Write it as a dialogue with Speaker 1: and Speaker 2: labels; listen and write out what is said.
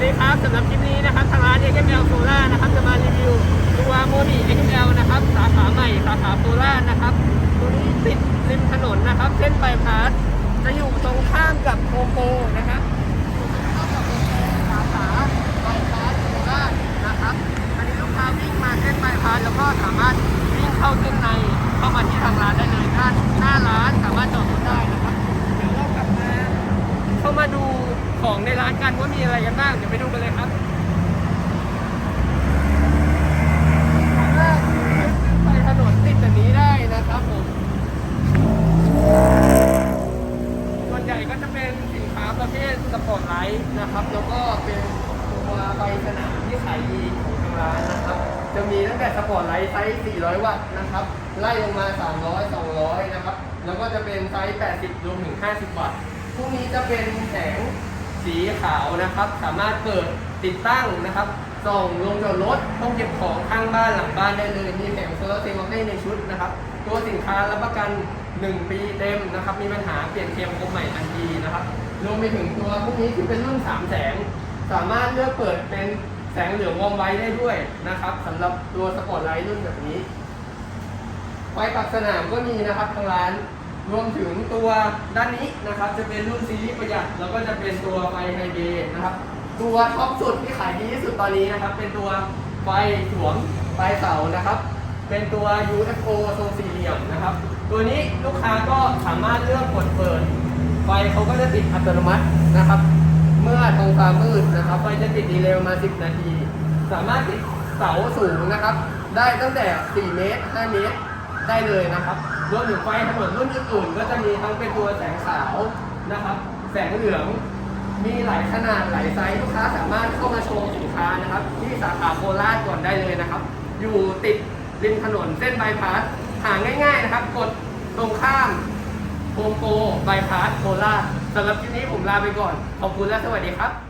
Speaker 1: วัสดีครับสำหรับคลิปนี้นะครับทางร้านเอ็กเอลโซล่านะครับจะมารีวิวตัวโมดี XML นะครับสาขาใหม่สาขาโซล่านะครับตัวนี้ติดริมถนนนะครับ เส้นบายพาสจะอยู่ตรงข้ามกับโคโคนะครับ ของในร้านกันว่ามีอะไรกันบ้าง เดี๋ยวไปดูกันเลยครับครั้งแรกไปถนนติดแบบนี้ได้นะครับผม ส่วนใหญ่ก็จะเป็นสินค้าประเภทสปอร์ตไลท์นะครับ แล้วก็เป็นตัวใบสนามที่ขายดีของทางร้านนะครับ จะมีตั้งแต่สปอร์ตไลท์ไซส์ 400 วัตต์นะครับ ไล่ลงมา 300 200 นะครับ แล้วก็จะเป็นไซส์ 80 รวมถึง 50 วัตต์พวกนี้จะเป็นแสง สีขาวนะครับ สามารถเปิดติดตั้งนะครับส่องลงจอดรถห้องเก็บของข้างบ้านหลังบ้านได้เลยมีแผงโซลาร์เซลล์ให้ในชุดนะครับ ตัวสินค้ารับประกัน 1 ปีเต็มนะครับ มีปัญหาเปลี่ยนเคมคมใหม่ทันทีนะครับรวมไปถึงตัวพวกนี้ที่เป็นรุ่น3แสง สามารถเลือกเปิดเป็นแสงเหลืองวอมไว้ได้ด้วยนะครับสำหรับตัวสปอร์ตไลท์รุ่นแบบนี้ไฟปักสนามก็มีนะครับทางร้าน รวมถึงตัวด้านนี้นะครับ จะเป็นรุ่นซีรีส์ประหยัด แล้วก็จะเป็นตัวไฟไฮเดย์นะครับ ตัวท็อปสุดที่ขายดีที่สุดตอนนี้นะครับ เป็นตัวไฟสวมปลายเสานะครับ เป็นตัว UFO ทรงสี่เหลี่ยมนะครับ ตัวนี้ลูกค้าก็สามารถเลือกกดเปิด ไฟเขาก็จะติดอัตโนมัตินะครับ เมื่อท้องฟ้ามืดนะครับ ไฟจะติดดีเลย์ประมาณ10 นาที สามารถติดเสาสูงนะครับ ได้ตั้งแต่ 4 เมตร 5 เมตร ได้เลยนะครับรวมถึงไฟถนนรุ่นอื่นๆก็จะมีทั้งเป็นตัวแสงขาวนะครับ แสงเหลืองมีหลายขนาดหลายไซส์ลูกค้าสามารถเข้ามาชมสินค้านะครับ ที่สาขาโคราชก่อนได้เลยนะครับ อยู่ติดริมถนนเส้นบายพาสหาง่าย ๆนะครับ กดตรงข้ามโฮมโปรบายพาสโคราชสำหรับคลิปนี้ผมลาไปก่อน ขอบคุณและสวัสดีครับ